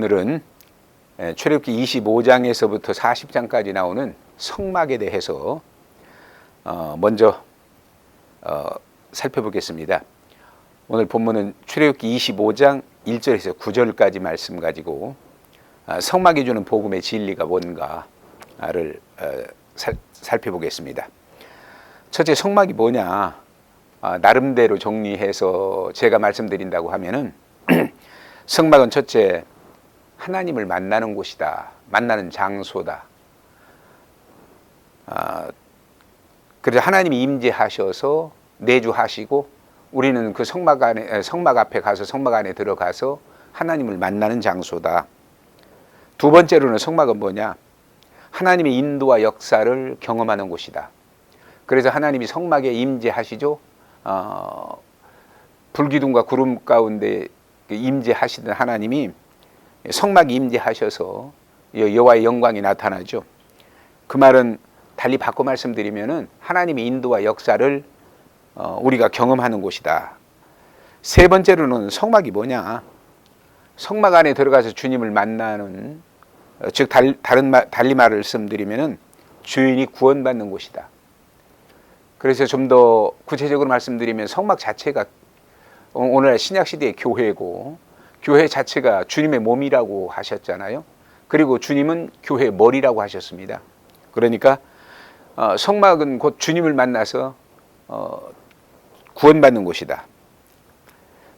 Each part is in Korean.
예, 오늘은 예, 출애굽기 25장에서부터 40장까지 나오는 성막에 대해서 어, 먼저 어, 살펴보겠습니다. 오늘 본문은 출애굽기 25장 1절에서 9절까지 말씀 가지고 아, 성막이 주는 복음의 진리가 뭔가를 어, 살, 살펴보겠습니다. 첫째 성막이 뭐냐? 아, 나름대로 정리해서 제가 말씀드린다고 하면은 성막은 첫째 하나님을 만나는 곳이다. 만나는 장소다. 아, 그래서 하나님이 임재하셔서 내주하시고 우리는 그 성막 안에 에, 성막 앞에 가서 성막 안에 들어가서 하나님을 만나는 장소다. 두 번째로는 성막은 뭐냐? 하나님의 인도와 역사를 경험하는 곳이다. 그래서 하나님이 성막에 임재하시죠. 어, 불기둥과 구름 가운데 임재하시던 하나님이 성막에 임재하셔서 여호와의 영광이 나타나죠. 그 말은 달리 바꿔 말씀드리면은 하나님의 인도와 역사를 어, 우리가 경험하는 곳이다. 세 번째로는 성막이 뭐냐? 성막 안에 들어가서 주님을 만나는 어, 즉 달, 다른 말, 달리 말씀드리면은 주인이 구원받는 곳이다. 그래서 좀 더 구체적으로 말씀드리면 성막 자체가 어, 오늘 신약 시대의 교회고 교회 자체가 주님의 몸이라고 하셨잖아요. 그리고 주님은 교회의 머리라고 하셨습니다. 그러니까 어, 성막은 곧 주님을 만나서 어, 구원받는 곳이다.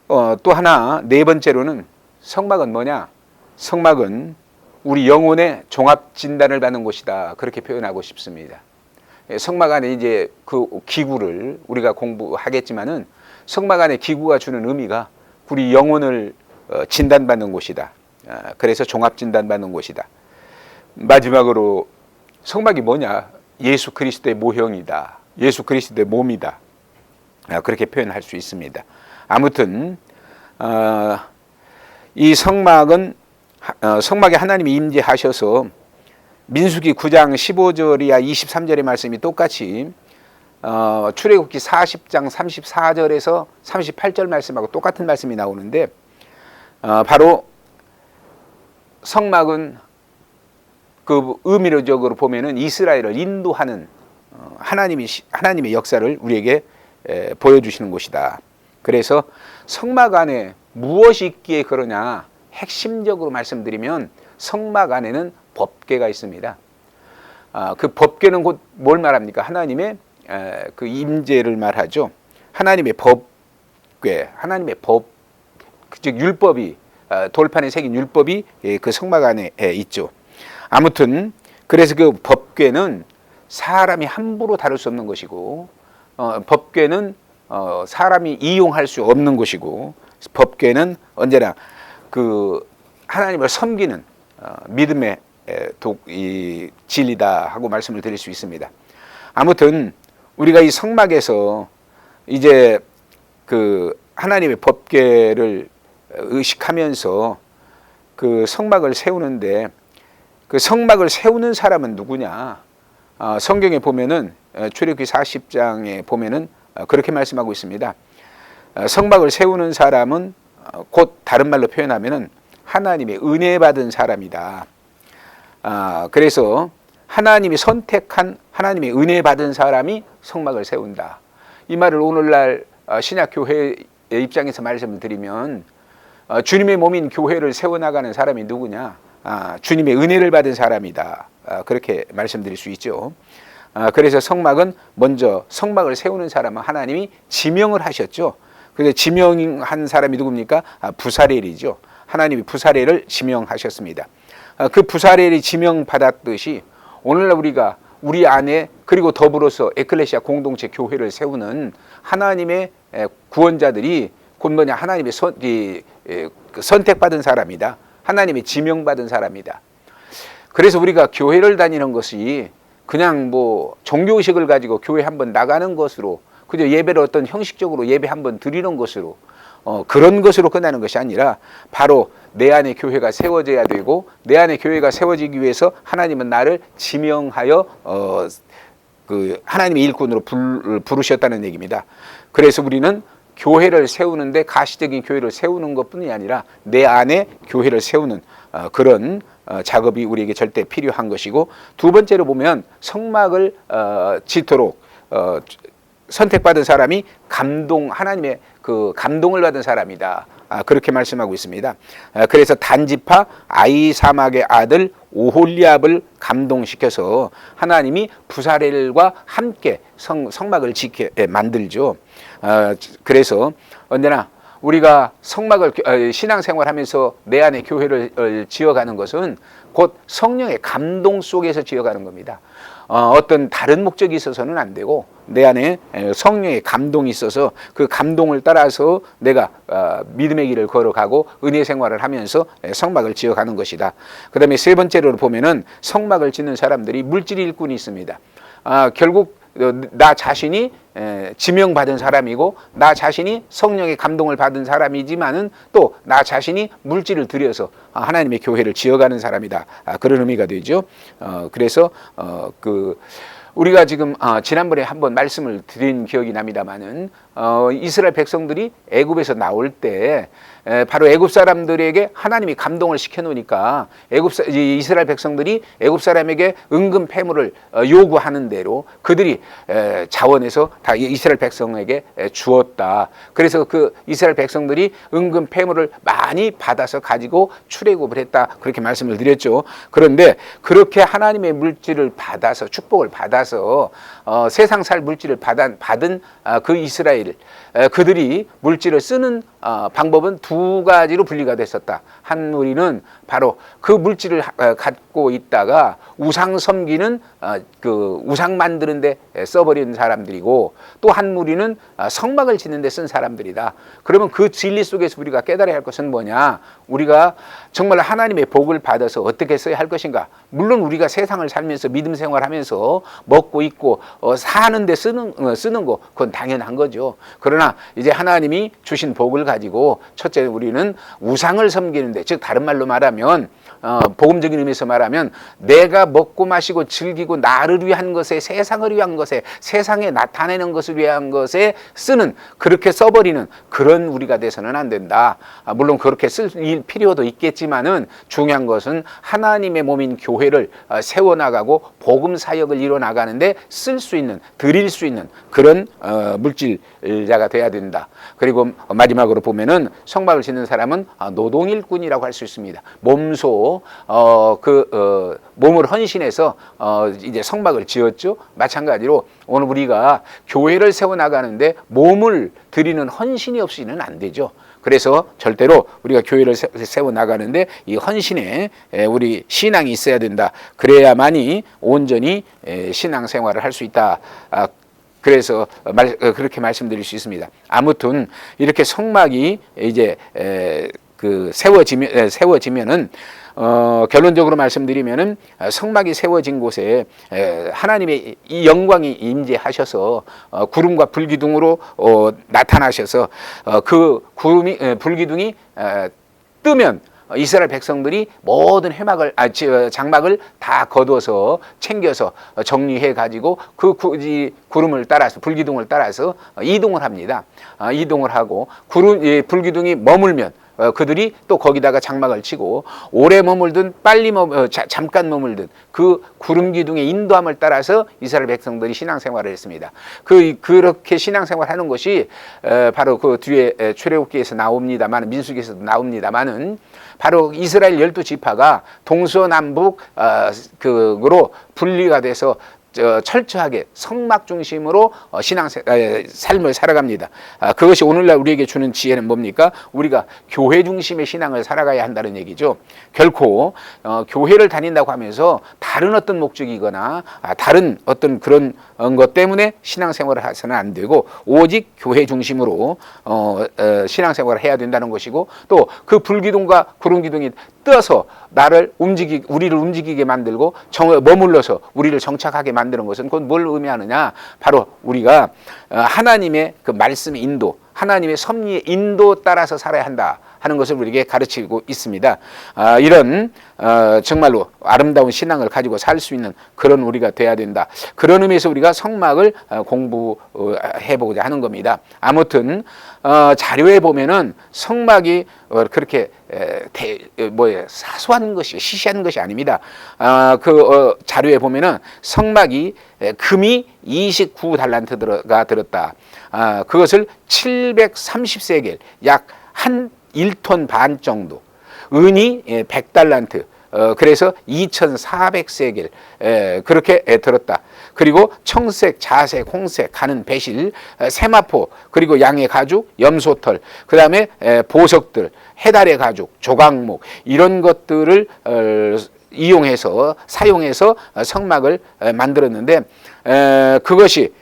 어, 또 하나 네 번째로는 성막은 뭐냐? 성막은 우리 영혼의 종합 진단을 받는 곳이다. 그렇게 표현하고 싶습니다. 예, 성막 안에 이제 그 기구를 우리가 공부하겠지만은 성막 안에 기구가 주는 의미가 우리 영혼을 어, 진단받는 곳이다. 아, 그래서 종합 진단받는 곳이다. 마지막으로 성막이 뭐냐? 예수 그리스도의 모형이다. 예수 그리스도의 몸이다. 아, 그렇게 표현할 수 있습니다. 아무튼 어, 이 성막은 어, 성막에 하나님이 임재하셔서 민수기 9장 15절이야 23절의 말씀이 똑같이 어, 출애굽기 40장 34절에서 38절 말씀하고 똑같은 말씀이 나오는데 어, 바로 성막은 그 의미적으로 보면은 이스라엘을 인도하는 어, 하나님이 하나님의 역사를 우리에게 에, 보여주시는 곳이다. 그래서 성막 안에 무엇이 있기에 그러냐 핵심적으로 말씀드리면 성막 안에는 법궤가 있습니다. 아, 그 법궤는 곧 뭘 말합니까? 하나님의 에, 그 임재를 말하죠. 하나님의 법궤, 하나님의 법, 즉 율법이 어, 돌판에 새긴 율법이 예, 그 성막 안에 에, 있죠. 아무튼 그래서 그 법궤는 사람이 함부로 다룰 수 없는 것이고 어, 법궤는 어, 사람이 이용할 수 없는 것이고 법궤는 언제나 그 하나님을 섬기는 어, 믿음의 에, 독, 이 진리다 하고 말씀을 드릴 수 있습니다. 아무튼 우리가 이 성막에서 이제 그 하나님의 법궤를 의식하면서 그 성막을 세우는데 그 성막을 세우는 사람은 누구냐? 어, 성경에 보면은 어, 출애굽기 40장에 보면은 어, 그렇게 말씀하고 있습니다. 어, 성막을 세우는 사람은 어, 곧 다른 말로 표현하면은 하나님의 은혜 받은 사람이다. 아, 그래서 하나님이 선택한 하나님의 은혜 받은 사람이 성막을 세운다. 이 말을 오늘날 어, 신약 교회의 입장에서 말씀을 드리면 어, 주님의 몸인 교회를 세워나가는 사람이 누구냐? 아, 주님의 은혜를 받은 사람이다. 아, 그렇게 말씀드릴 수 있죠. 아, 그래서 성막은 먼저 성막을 세우는 사람은 하나님이 지명을 하셨죠. 그래서 지명한 사람이 누굽니까? 아, 부사렐이죠. 하나님이 부사렐을 지명하셨습니다. 아, 그 부사렐이 지명받았듯이 오늘날 우리가 우리 안에 그리고 더불어서 에클레시아 공동체 교회를 세우는 하나님의 에, 구원자들이 곧 뭐냐 하나님의 선, 이, 선택받은 사람이다. 하나님의 지명받은 사람이다. 그래서 우리가 교회를 다니는 것이 그냥 뭐 종교 의식을 가지고 교회 한번 나가는 것으로 그저 예배를 어떤 형식적으로 예배 한번 드리는 것으로 어, 그런 것으로 끝나는 것이 아니라 바로 내 안에 교회가 세워져야 되고 내 안에 교회가 세워지기 위해서 하나님은 나를 지명하여 어, 그 하나님의 일꾼으로 불, 부르셨다는 얘기입니다. 그래서 우리는 교회를 세우는데 가시적인 교회를 세우는 것뿐이 아니라 내 안에 교회를 세우는 어, 그런 어, 작업이 우리에게 절대 필요한 것이고 두 번째로 보면 성막을 어, 짓도록 어, 선택받은 사람이 감동 하나님의 그 감동을 받은 사람이다. 아, 그렇게 말씀하고 있습니다. 아, 그래서 단지파 아이사막의 아들 오홀리압을 감동시켜서 하나님이 부사렐과 함께 성, 성막을 지켜 예, 만들죠. 아, 그래서 언제나 우리가 성막을 어, 신앙생활하면서 내 안에 교회를 어, 지어가는 것은 곧 성령의 감동 속에서 지어가는 겁니다. 어, 어떤 다른 목적이 있어서는 안 되고 내 안에 에, 성령의 감동이 있어서 그 감동을 따라서 내가 어, 믿음의 길을 걸어가고 은혜 생활을 하면서 에, 성막을 지어가는 것이다. 그다음에 세 번째로 보면은 성막을 짓는 사람들이 물질 일꾼이 있습니다. 아, 결국 어, 나 자신이 에, 지명받은 사람이고 나 자신이 성령의 감동을 받은 사람이지만은 또 나 자신이 물질을 들여서 아, 하나님의 교회를 지어가는 사람이다. 아, 그런 의미가 되죠. 어, 그래서 어, 그 우리가 지금 어, 지난번에 한번 말씀을 드린 기억이 납니다만은 어, 이스라엘 백성들이 애굽에서 나올 때 에, 바로 애굽 사람들에게 하나님이 감동을 시켜 놓으니까 애굽 사- 이 이스라엘 백성들이 애굽 사람에게 은금 패물을 어, 요구하는 대로 그들이 에, 자원해서 다 이- 이스라엘 백성에게 에, 주었다. 그래서 그 이스라엘 백성들이 은금 패물을 많이 받아서 가지고 출애굽을 했다. 그렇게 말씀을 드렸죠. 그런데 그렇게 하나님의 물질을 받아서 축복을 받아서 어, 세상 살 물질을 받은, 받은 아, 그 이스라엘 에, 그들이 물질을 쓰는 어, 방법은 두 가지로 분리가 됐었다. 한 무리는 바로 그 물질을 하- 어, 갖고 있다가 우상 섬기는 어, 그 우상 만드는데 써버리는 사람들이고 또 한 무리는 어, 성막을 짓는데 쓴 사람들이다. 그러면 그 진리 속에서 우리가 깨달아야 할 것은 뭐냐? 우리가 정말 하나님의 복을 받아서 어떻게 써야 할 것인가? 물론 우리가 세상을 살면서 믿음 생활하면서 먹고 있고 어, 사는데 쓰는 어, 쓰는 거 그건 당연한 거죠. 그러나 이제 하나님이 주신 복을 가지고 첫째 우리는 우상을 섬기는데 즉 다른 말로 말하면 어, 복음적인 의미에서 말하면 내가 먹고 마시고 즐기고 나를 위한 것에 세상을 위한 것에 세상에 나타내는 것을 위한 것에 쓰는 그렇게 써버리는 그런 우리가 돼서는 안 된다. 아, 물론 그렇게 쓸 일- 필요도 있겠지만은 중요한 것은 하나님의 몸인 교회를 어, 세워나가고 복음 사역을 이뤄 나가는데 쓸 수 있는 드릴 수 있는 그런 어, 물질자가 돼야 된다. 그리고 마지막으로 보면은 성막을 짓는 사람은 아, 노동 일꾼이라고 할 수 있습니다. 몸소 어, 그 어, 몸을 헌신해서 어, 이제 성막을 지었죠. 마찬가지로 오늘 우리가 교회를 세워 나가는데 몸을 드리는 헌신이 없이는 안 되죠. 그래서 절대로 우리가 교회를 세- 세워 나가는데 이 헌신에 에, 우리 신앙이 있어야 된다. 그래야만이 온전히 에, 신앙 생활을 할 수 있다. 아, 그래서 말, 어, 그렇게 말씀드릴 수 있습니다. 아무튼 이렇게 성막이 이제 에, 그 세워지면 에, 세워지면은 어, 결론적으로 말씀드리면은 어, 성막이 세워진 곳에 에, 하나님의 이 영광이 임재하셔서 어, 구름과 불기둥으로 어, 나타나셔서 어, 그 구름이 에, 불기둥이 에, 뜨면 어, 이스라엘 백성들이 모든 회막을 아 지- 어, 장막을 다 거둬서 챙겨서 어, 정리해 가지고 그 구, 이 구름을 따라서 불기둥을 따라서 어, 이동을 합니다. 아, 이동을 하고 구름 이 불기둥이 머물면 어, 그들이 또 거기다가 장막을 치고 오래 머물든 빨리 머 어, 자, 잠깐 머물든 그 구름 기둥의 인도함을 따라서 이스라엘 백성들이 신앙생활을 했습니다. 그 그렇게 신앙생활 하는 것이 에, 바로 그 뒤에 에, 출애굽기에서 나옵니다만 민수기에서도 나옵니다만은 바로 이스라엘 열두 지파가 동서남북 어, 그로 분리가 돼서 저 철저하게 성막 중심으로 어, 신앙 세- 에, 삶을 살아갑니다. 아, 그것이 오늘날 우리에게 주는 지혜는 뭡니까? 우리가 교회 중심의 신앙을 살아가야 한다는 얘기죠. 결코 어, 교회를 다닌다고 하면서 다른 어떤 목적이거나 아, 다른 어떤 그런 어, 것 때문에 신앙생활을 해서는 안 되고 오직 교회 중심으로 어, 어, 신앙생활을 해야 된다는 것이고 또 그 불기둥과 구름기둥이 떠서 나를 움직이 우리를 움직이게 만들고 정, 머물러서 우리를 정착하게 만드는 것은 그건 뭘 의미하느냐? 바로 우리가 어, 하나님의 그 말씀의 인도 하나님의 섭리의 인도 따라서 살아야 한다 하는 것을 우리에게 가르치고 있습니다. 아, 이런 어, 정말로 아름다운 신앙을 가지고 살 수 있는 그런 우리가 돼야 된다. 그런 의미에서 우리가 성막을 어, 공부해 보고자 하는 겁니다. 아무튼 어, 자료에 보면은 성막이 어, 그렇게 어, 뭐예 사소한 것이 시시한 것이 아닙니다. 아, 그 어, 자료에 보면은 성막이 에, 금이 29 달란트가 들었다. 아, 그것을 730세겔 약 한 1톤 반 정도. 은이 예, 100달란트. 어, 그래서 2,400세겔 에, 그렇게 에, 들었다. 그리고 청색, 자색, 홍색, 가는 배실, 에, 세마포, 그리고 양의 가죽, 염소털, 그 다음에 보석들, 해달의 가죽, 조각목 이런 것들을 어, 이용해서 사용해서 어, 성막을 에, 만들었는데 에, 그것이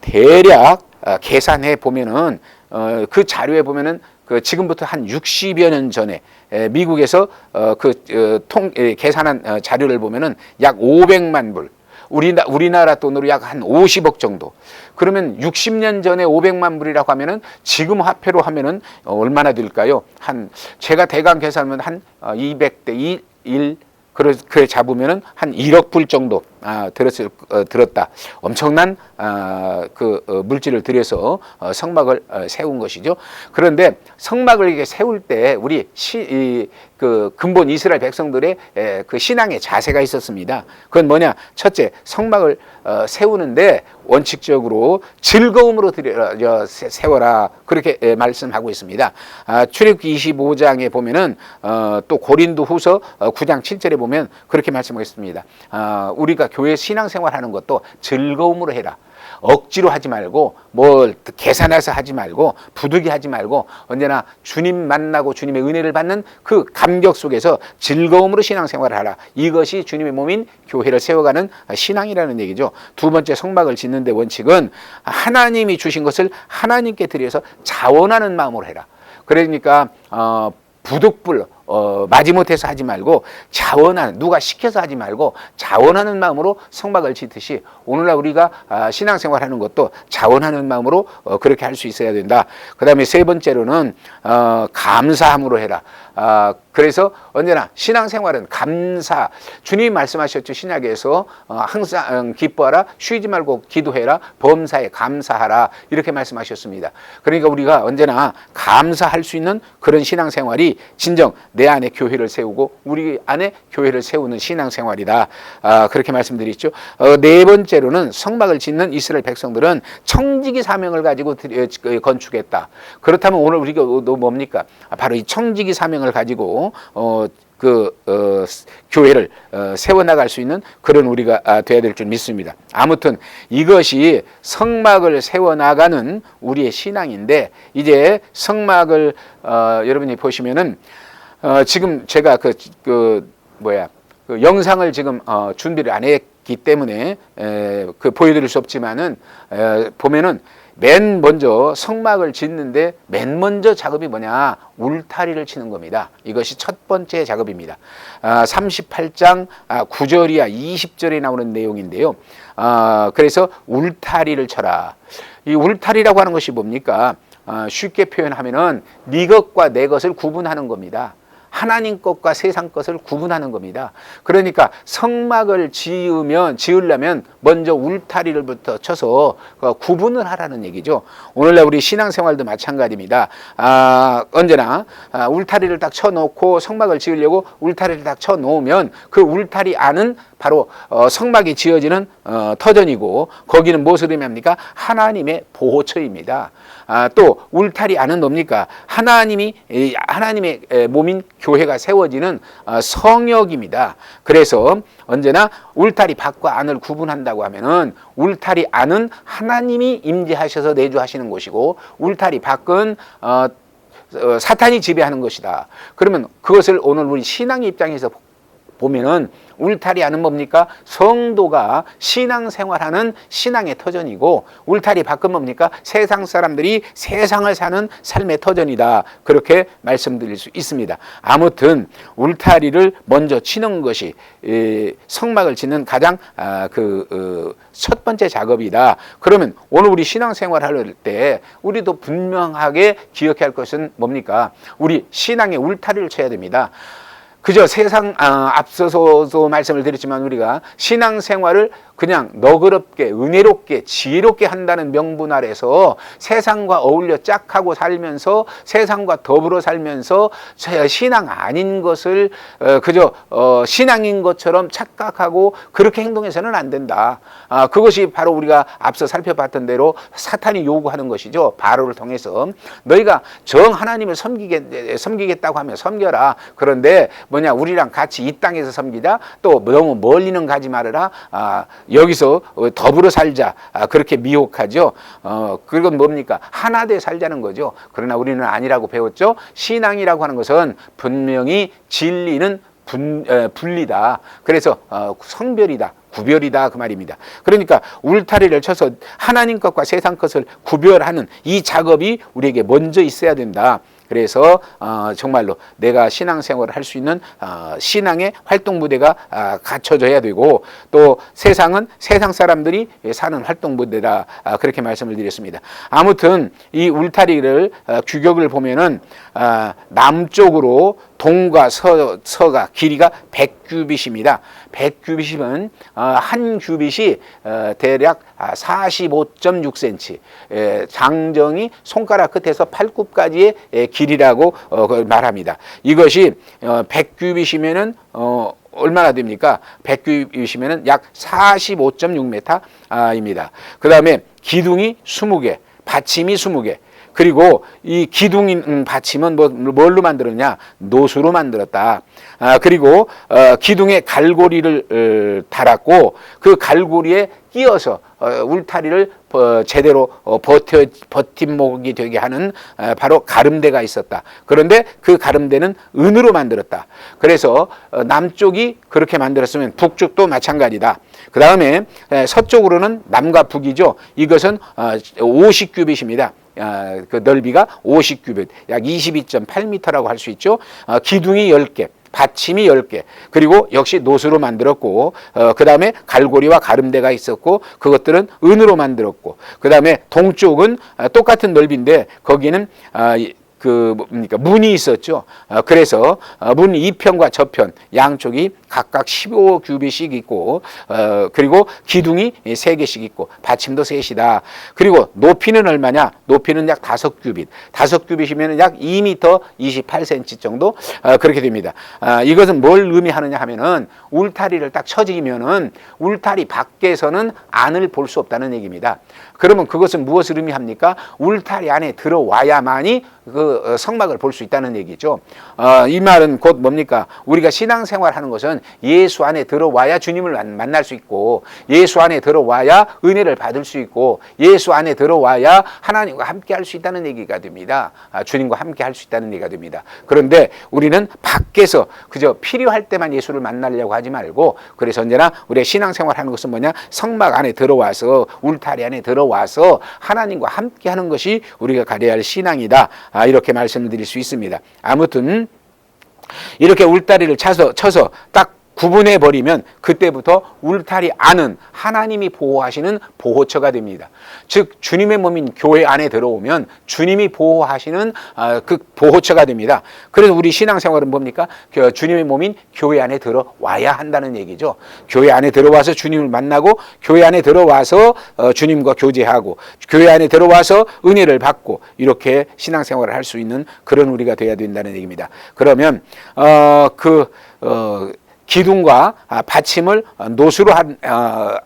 대략 어, 계산해 보면은 어, 그 자료에 보면은 그 지금부터 한 60여 년 전에 에, 미국에서 어, 그통 계산한 어, 자료를 보면은 약 500만 불. 우리나, 우리나라 돈으로 약 한 50억 정도. 그러면 60년 전에 500만 불이라고 하면은 지금 화폐로 하면은 어, 얼마나 될까요? 한 제가 대강 계산하면 한 200대 2, 1 그렇게 잡으면은 한 1억 불 정도 아, 들었을 어, 들었다. 엄청난 아, 그 어, 물질을 들여서 어, 성막을 어, 세운 것이죠. 그런데 성막을 이게 세울 때 우리 시, 이, 그 근본 이스라엘 백성들의 에, 그 신앙의 자세가 있었습니다. 그건 뭐냐? 첫째, 성막을 어, 세우는데 원칙적으로 즐거움으로 들여 세워라 그렇게 에, 말씀하고 있습니다. 아, 출애굽기 25장에 보면은 어, 또 고린도후서 어, 9장 7절에 보면 그렇게 말씀하겠습니다. 아, 우리가 교회 신앙생활 하는 것도 즐거움으로 해라. 억지로 하지 말고 뭘 계산해서 하지 말고 부득이 하지 말고 언제나 주님 만나고 주님의 은혜를 받는 그 감격 속에서 즐거움으로 신앙생활을 하라. 이것이 주님의 몸인 교회를 세워가는 신앙이라는 얘기죠. 두 번째 성막을 짓는 데 원칙은 하나님이 주신 것을 하나님께 드려서 자원하는 마음으로 해라. 그러니까 어, 부득불 어, 마지못해서 하지 말고 자원하는 누가 시켜서 하지 말고 자원하는 마음으로 성막을 짓듯이 오늘날 우리가 아, 신앙생활하는 것도 자원하는 마음으로 어, 그렇게 할 수 있어야 된다. 그다음에 세 번째로는 어, 감사함으로 해라. 아, 그래서 언제나 신앙생활은 감사. 주님이 말씀하셨죠 신약에서 어, 항상 기뻐하라, 쉬지 말고 기도해라, 범사에 감사하라 이렇게 말씀하셨습니다. 그러니까 우리가 언제나 감사할 수 있는 그런 신앙생활이 진정 내 안에 교회를 세우고 우리 안에 교회를 세우는 신앙생활이다. 아, 그렇게 말씀드렸죠. 어, 네 번째로는 성막을 짓는 이스라엘 백성들은 청지기 사명을 가지고 어, 건축했다. 그렇다면 오늘 우리가 뭡니까? 바로 이 청지기 사명을 가지고 어, 그 어, 교회를 어, 세워나갈 수 있는 그런 우리가 아, 돼야 될 줄 믿습니다. 아무튼 이것이 성막을 세워나가는 우리의 신앙인데 이제 성막을 어, 여러분이 보시면은 어, 지금 제가 그, 그 뭐야 그 영상을 지금 어, 준비를 안 했기 때문에 에, 그 보여드릴 수 없지만은 에, 보면은 맨 먼저 성막을 짓는데 맨 먼저 작업이 뭐냐 울타리를 치는 겁니다. 이것이 첫 번째 작업입니다. 아, 38장 아, 9절 이야 20절에 나오는 내용인데요. 아, 그래서 울타리를 쳐라. 이 울타리라고 하는 것이 뭡니까? 아, 쉽게 표현하면은 네 것과 내 것을 구분하는 겁니다. 하나님 것과 세상 것을 구분하는 겁니다. 그러니까 성막을 지으면 지으려면 먼저 울타리를부터 쳐서 어, 구분을 하라는 얘기죠. 오늘날 우리 신앙생활도 마찬가지입니다. 아, 언제나 아, 울타리를 딱 쳐놓고 성막을 지으려고 울타리를 딱 쳐놓으면 그 울타리 안은 바로 어, 성막이 지어지는 어, 터전이고 거기는 무엇을 의미합니까? 하나님의 보호처입니다. 아, 또 울타리 안은 뭡니까? 하나님이 하나님의 몸인 교회가 세워지는 어, 성역입니다. 그래서 언제나 울타리 밖과 안을 구분한다고 하면은 울타리 안은 하나님이 임재하셔서 내주하시는 곳이고 울타리 밖은 어, 어, 사탄이 지배하는 것이다. 그러면 그것을 오늘 우리 신앙의 입장에서 보면은 울타리 안은 뭡니까? 성도가 신앙생활하는 신앙의 터전이고 울타리 밖은 뭡니까? 세상 사람들이 세상을 사는 삶의 터전이다. 그렇게 말씀드릴 수 있습니다. 아무튼 울타리를 먼저 치는 것이 에, 성막을 짓는 가장 아, 그첫 번째 작업이다. 그러면 오늘 우리 신앙생활 할 때 우리도 분명하게 기억해야 할 것은 뭡니까? 우리 신앙의 울타리를 쳐야 됩니다. 그저 세상 아, 앞서서도 말씀을 드렸지만 우리가 신앙생활을 그냥 너그럽게 은혜롭게 지혜롭게 한다는 명분 아래서 세상과 어울려 짝하고 살면서 세상과 더불어 살면서 제 신앙 아닌 것을 어, 그저 어, 신앙인 것처럼 착각하고 그렇게 행동해서는 안 된다. 아, 그것이 바로 우리가 앞서 살펴봤던 대로 사탄이 요구하는 것이죠. 바로를 통해서 너희가 정 하나님을 섬기겠, 섬기겠다고 하면 섬겨라. 그런데 뭐냐 우리랑 같이 이 땅에서 섬기자. 또 너무 멀리는 가지 말아라. 아, 여기서 더불어 살자. 아, 그렇게 미혹하죠. 어, 그건 뭡니까? 하나 돼 살자는 거죠. 그러나 우리는 아니라고 배웠죠. 신앙이라고 하는 것은 분명히 진리는 분, 에, 분리다. 그래서 어, 성별이다. 구별이다 그 말입니다. 그러니까 울타리를 쳐서 하나님 것과 세상 것을 구별하는 이 작업이 우리에게 먼저 있어야 된다. 그래서 어, 정말로 내가 신앙생활을 할 수 있는 어, 신앙의 활동 무대가 아, 갖춰져야 되고 또 세상은 세상 사람들이 사는 활동 무대다 아, 그렇게 말씀을 드렸습니다. 아무튼 이 울타리를 어, 규격을 보면은 아, 남쪽으로 동과 서, 서가 길이가 100규빗입니다. 100규빗이면 어, 한 규빗이 어, 대략 45.6cm, 에, 장정이 손가락 끝에서 팔굽까지의 에, 길이라고 어, 그걸 말합니다. 이것이 어, 100규빗이면은 어, 얼마나 됩니까? 100규빗이면은 약 45.6m입니다. 그 다음에 기둥이 20개, 받침이 20개, 그리고 이 기둥인 음, 받침은 뭐, 뭘로 만들었냐? 노수로 만들었다. 아, 그리고 어, 기둥에 갈고리를 어, 달았고 그 갈고리에 끼어서 어, 울타리를 어, 제대로 어, 버텨 버팀목이 되게 하는 어, 바로 가름대가 있었다. 그런데 그 가름대는 은으로 만들었다. 그래서 어, 남쪽이 그렇게 만들었으면 북쪽도 마찬가지다. 그 다음에 서쪽으로는 남과 북이죠. 이것은 어, 50규빗입니다. 아, 그 넓이가 50규빗, 약 22.8m라고 할 수 있죠. 어, 기둥이 10개. 받침이 10개. 그리고 역시 노수로 만들었고, 어, 그 다음에 갈고리와 가름대가 있었고, 그것들은 은으로 만들었고, 그 다음에 동쪽은 어, 똑같은 넓이인데, 거기는, 아, 이- 그 뭡니까 문이 있었죠. 어, 그래서 어, 문 2편과 저편 양쪽이 각각 15규빗씩 있고 어, 그리고 기둥이 3개씩 있고 받침도 셋이다. 그리고 높이는 얼마냐? 높이는 약 5규빗. 5규빗이면 약 2m 28cm 정도 어, 그렇게 됩니다. 아, 이것은 뭘 의미하느냐 하면은 울타리를 딱 쳐지면은 울타리 밖에서는 안을 볼 수 없다는 얘기입니다. 그러면 그것은 무엇을 의미합니까? 울타리 안에 들어와야만이 그 어, 성막을 볼 수 있다는 얘기죠. 어, 이 말은 곧 뭡니까? 우리가 신앙생활 하는 것은 예수 안에 들어와야 주님을 만- 만날 수 있고 예수 안에 들어와야 은혜를 받을 수 있고 예수 안에 들어와야 하나님과 함께 할 수 있다는 얘기가 됩니다. 아, 주님과 함께 할 수 있다는 얘기가 됩니다. 그런데 우리는 밖에서 그저 필요할 때만 예수를 만나려고 하지 말고 그래서 언제나 우리의 신앙생활 하는 것은 뭐냐? 성막 안에 들어와서 울타리 안에 들어와서 하나님과 함께 하는 것이 우리가 가려야 할 신앙이다. 아, 이렇게 말씀을 드릴 수 있습니다. 아무튼 이렇게 울타리를 쳐서, 쳐서 딱 구분해 버리면 그때부터 울타리 안은 하나님이 보호하시는 보호처가 됩니다. 즉 주님의 몸인 교회 안에 들어오면 주님이 보호하시는 아, 그 보호처가 됩니다. 그래서 우리 신앙생활은 뭡니까? 그 주님의 몸인 교회 안에 들어와야 한다는 얘기죠. 교회 안에 들어와서 주님을 만나고 교회 안에 들어와서 어, 주님과 교제하고 교회 안에 들어와서 은혜를 받고 이렇게 신앙생활을 할 수 있는 그런 우리가 돼야 된다는 얘기입니다. 그러면 어그 어, 기둥과 아, 받침을 어, 노수로 한, 어,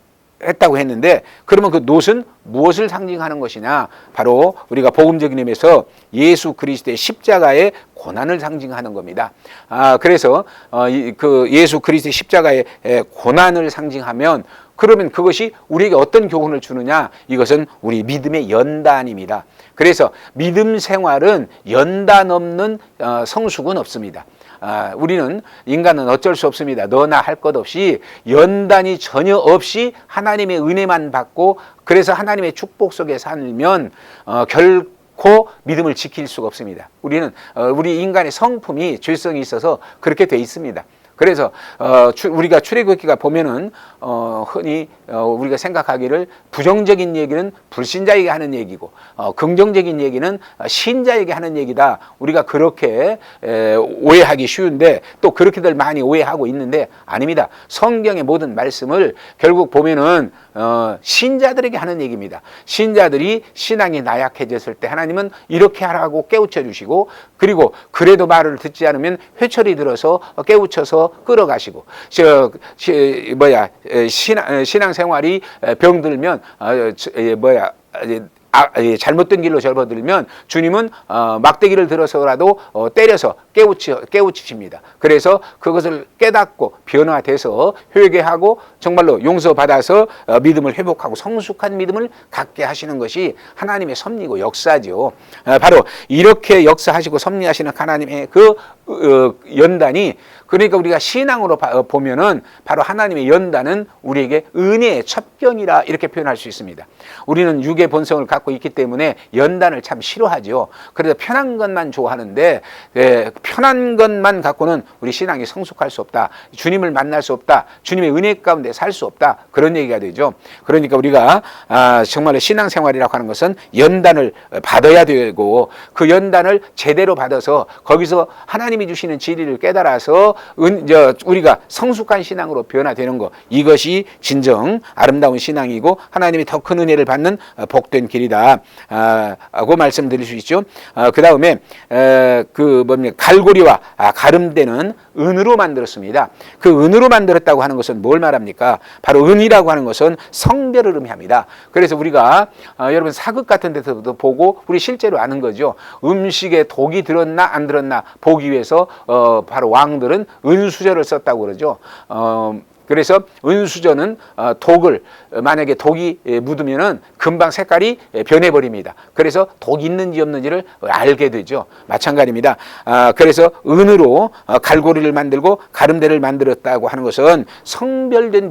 했다고 했는데 그러면 그 노은 무엇을 상징하는 것이냐? 바로 우리가 복음적인 의미에서 예수 그리스도의 십자가의 고난을 상징하는 겁니다. 아, 그래서 어, 이, 그 예수 그리스도의 십자가의 에, 고난을 상징하면 그러면 그것이 우리에게 어떤 교훈을 주느냐? 이것은 우리 믿음의 연단입니다. 그래서 믿음 생활은 연단 없는 어, 성숙은 없습니다. 아, 우리는 인간은 어쩔 수 없습니다. 너나 할 것 없이 연단이 전혀 없이 하나님의 은혜만 받고 그래서 하나님의 축복 속에 살면 어, 결코 믿음을 지킬 수가 없습니다. 우리는 어, 우리 인간의 성품이 죄성이 있어서 그렇게 돼 있습니다. 그래서 어, 주, 우리가 출애굽기가 보면은 어, 흔히 어, 우리가 생각하기를 부정적인 얘기는 불신자에게 하는 얘기고 어, 긍정적인 얘기는 신자에게 하는 얘기다. 우리가 그렇게 에, 오해하기 쉬운데 또 그렇게들 많이 오해하고 있는데 아닙니다. 성경의 모든 말씀을 결국 보면은 어, 신자들에게 하는 얘기입니다. 신자들이 신앙이 나약해졌을 때 하나님은 이렇게 하라고 깨우쳐 주시고 그리고 그래도 말을 듣지 않으면 회초리 들어서 깨우쳐서 끌어가시고 저, 저 뭐야 에, 신앙 신앙 생활이 에, 병들면 어, 뭐야 에, 아, 예, 잘못된 길로 접어들면 주님은 어, 막대기를 들어서라도 어, 때려서 깨우치, 깨우치십니다. 그래서 그것을 깨닫고 변화돼서 회개하고 정말로 용서받아서 어, 믿음을 회복하고 성숙한 믿음을 갖게 하시는 것이 하나님의 섭리고 역사죠. 어, 바로 이렇게 역사하시고 섭리하시는 하나님의 그 어, 연단이 그러니까 우리가 신앙으로 바- 어, 보면은 바로 하나님의 연단은 우리에게 은혜의 첩경이라 이렇게 표현할 수 있습니다. 우리는 육의 본성을 갖고 있기 때문에 연단을 참 싫어하죠. 그래서 편한 것만 좋아하는데 예, 편한 것만 갖고는 우리 신앙이 성숙할 수 없다. 주님을 만날 수 없다. 주님의 은혜 가운데 살 수 없다. 그런 얘기가 되죠. 그러니까 우리가 아, 정말로 신앙생활이라고 하는 것은 연단을 받아야 되고 그 연단을 제대로 받아서 거기서 하나님이 주시는 진리를 깨달아서 은, 저, 우리가 성숙한 신앙으로 변화되는 것 이것이 진정 아름다운 신앙이고 하나님이 더 큰 은혜를 받는 어, 복된 길이다. 아, 고 말씀드릴 수 있죠. 그 다음에 그 뭡니까 갈고리와 아, 가름대는 은으로 만들었습니다. 그 은으로 만들었다고 하는 것은 뭘 말합니까? 바로 은이라고 하는 것은 성별을 의미합니다. 그래서 우리가 어, 여러분 사극 같은 데서도 보고 우리 실제로 아는 거죠. 음식에 독이 들었나 안 들었나 보기 위해서 어, 바로 왕들은 은수저를 썼다고 그러죠. 어, 그래서 은수저는 어, 독을 어, 만약에 독이 예, 묻으면은 금방 색깔이 예, 변해버립니다. 그래서 독이 있는지 없는지를 알게 되죠. 마찬가지입니다. 아, 그래서 은으로 어, 갈고리를 만들고 가름대를 만들었다고 하는 것은 성별된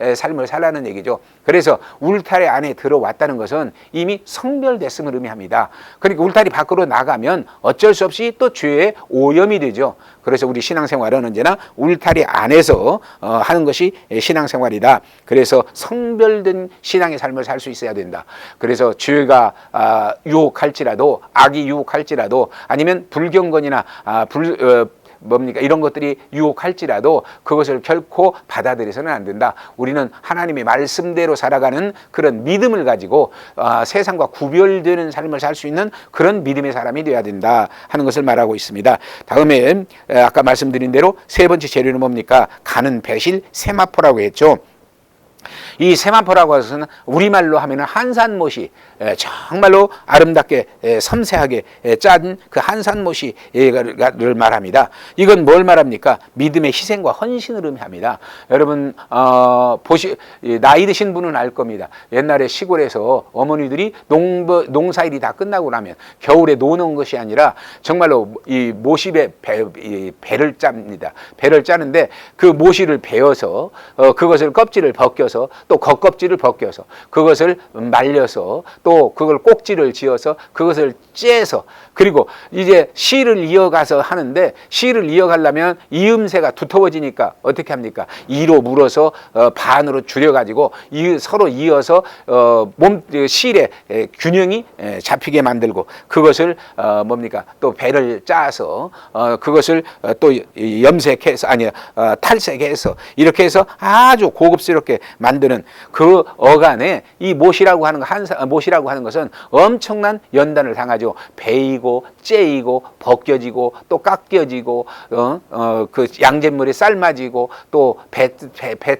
에, 삶을 살라는 얘기죠. 그래서 울타리 안에 들어왔다는 것은 이미 성별됐음을 의미합니다. 그러니까 울타리 밖으로 나가면 어쩔 수 없이 또 죄의 오염이 되죠. 그래서 우리 신앙생활은 언제나 울타리 안에서 어, 하는 것이 신앙생활이다. 그래서 성별된 신앙의 삶을 살 수 있어야 된다. 그래서 죄가 아, 유혹할지라도 악이 유혹할지라도 아니면 불경건이나 아, 불 어, 뭡니까 이런 것들이 유혹할지라도 그것을 결코 받아들여서는 안 된다. 우리는 하나님의 말씀대로 살아가는 그런 믿음을 가지고 아, 세상과 구별되는 삶을 살 수 있는 그런 믿음의 사람이 되어야 된다 하는 것을 말하고 있습니다. 다음에 에, 아까 말씀드린 대로 세 번째 재료는 뭡니까? 가는 배실 세마포라고 했죠. 이 세마포라고 것은 우리말로 하면 한산못이 에, 정말로 아름답게 에, 섬세하게 짠 그 한산못이를 말합니다. 이건 뭘 말합니까? 믿음의 희생과 헌신을 의미합니다. 여러분 어, 보시 이, 나이 드신 분은 알 겁니다. 옛날에 시골에서 어머니들이 농 농사일이 다 끝나고 나면 겨울에 노는 것이 아니라 정말로 이 모시배 배, 이 배를 짭니다. 배를 짜는데 그 모시를 베어서 어, 그것을 껍질을 벗겨서 또 겉껍질을 벗겨서 그것을 말려서 또 그걸 꼭지를 지어서 그것을 째서 그리고 이제 실을 이어가서 하는데 실을 이어가려면 이음새가 두터워지니까 어떻게 합니까? 이로 물어서 어, 반으로 줄여가지고 이, 서로 이어서 어, 몸 실의 에, 균형이 에, 잡히게 만들고 그것을 어, 뭡니까? 또 배를 짜서 어, 그것을 어, 또 이- 염색해서 아니 어, 탈색해서 이렇게 해서 아주 고급스럽게 만드는 그 어간에 이 못이라고 하는 거 한사 못이라고 하는 것은 엄청난 연단을 당하죠. 베이고 째이고 벗겨지고 또 깎여지고 어, 어, 그 양잿물에 삶아지고 또배배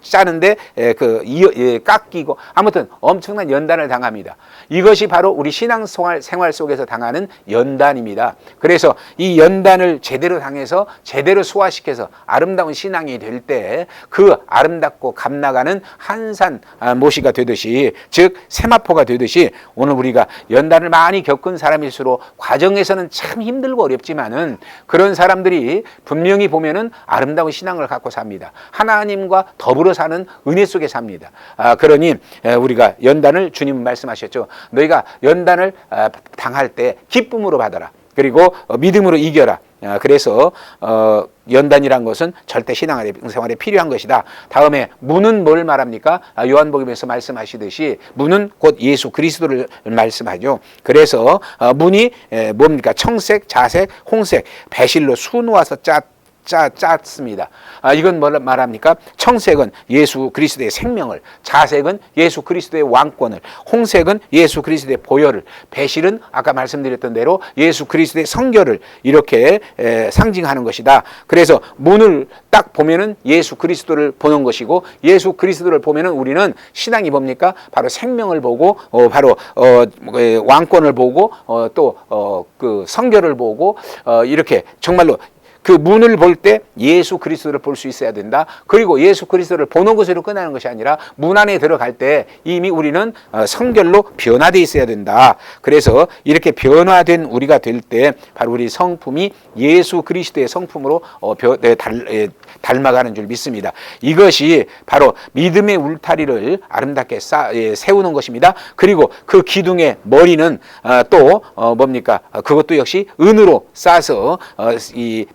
짜는데 에, 그 예, 깎이고 아무튼 엄청난 연단을 당합니다. 이것이 바로 우리 신앙 생활, 속에서 당하는 연단입니다. 그래서 이 연단을 제대로 당해서 제대로 소화시켜서 아름다운 신앙이 될 때 그 아름답고 감나가 나가는 한산 아, 모시가 되듯이 즉 세마포가 되듯이 오늘 우리가 연단을 많이 겪은 사람일수록 과정에서는 참 힘들고 어렵지만은 그런 사람들이 분명히 보면은 아름다운 신앙을 갖고 삽니다. 하나님과 더불어 사는 은혜 속에 삽니다. 아, 그러니 에, 우리가 연단을 주님 말씀하셨죠. 너희가 연단을 아, 당할 때 기쁨으로 받아라. 그리고 어, 믿음으로 이겨라. 아, 그래서 어, 연단이란 것은 절대 신앙생활에 생활에 필요한 것이다. 다음에 문은 뭘 말합니까? 아, 요한복음에서 말씀하시듯이 문은 곧 예수 그리스도를 말씀하죠. 그래서 어, 문이 에, 뭡니까? 청색, 자색, 홍색, 배실로 수놓아서 짜 짜, 짰습니다. 아, 이건 뭘 말합니까? 청색은 예수 그리스도의 생명을, 자색은 예수 그리스도의 왕권을, 홍색은 예수 그리스도의 보혈을, 배실은 아까 말씀드렸던 대로 예수 그리스도의 성결을 이렇게 에, 상징하는 것이다. 그래서 문을 딱 보면은 예수 그리스도를 보는 것이고 예수 그리스도를 보면은 우리는 신앙이 뭡니까? 바로 생명을 보고 어, 바로 어, 에, 왕권을 보고 어, 또그 성결을 보고 어, 이렇게 정말로 그 문을 볼 때 예수 그리스도를 볼 수 있어야 된다. 그리고 예수 그리스도를 보는 것으로 끝나는 것이 아니라 문 안에 들어갈 때 이미 우리는 어, 성결로 변화되어 있어야 된다. 그래서 이렇게 변화된 우리가 될 때 바로 우리 성품이 예수 그리스도의 성품으로 어, 벼- 네, 달, 에, 닮아가는 줄 믿습니다. 이것이 바로 믿음의 울타리를 아름답게 쌓, 예, 세우는 것입니다. 그리고 그 기둥의 머리는 어, 또 어, 뭡니까? 어, 그것도 역시 은으로 싸서 어, 이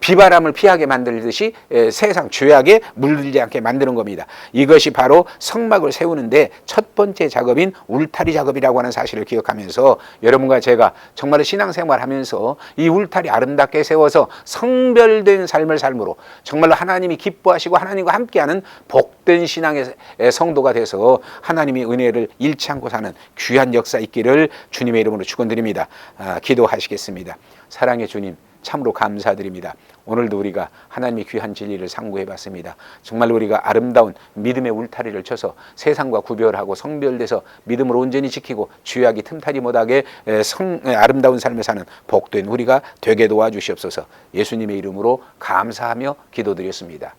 비바람을 피하게 만들듯이 에, 세상 죄악에 물들지 않게 만드는 겁니다. 이것이 바로 성막을 세우는데 첫 번째 작업인 울타리 작업이라고 하는 사실을 기억하면서 여러분과 제가 정말 신앙생활 하면서 이 울타리 아름답게 세워서 성별된 삶을 삶으로 정말로 하나님이 기뻐하시고 하나님과 함께하는 복된 신앙의 성도가 돼서 하나님의 은혜를 잃지 않고 사는 귀한 역사 있기를 주님의 이름으로 축원드립니다. 아, 기도하시겠습니다. 사랑의 주님 참으로 감사드립니다. 오늘도 우리가 하나님의 귀한 진리를 상고해 봤습니다. 정말 우리가 아름다운 믿음의 울타리를 쳐서 세상과 구별하고 성별돼서 믿음을 온전히 지키고 죄악이 틈타지 못하게 에, 성, 에, 아름다운 삶을 사는 복된 우리가 되게 도와주시옵소서 예수님의 이름으로 감사하며 기도드렸습니다.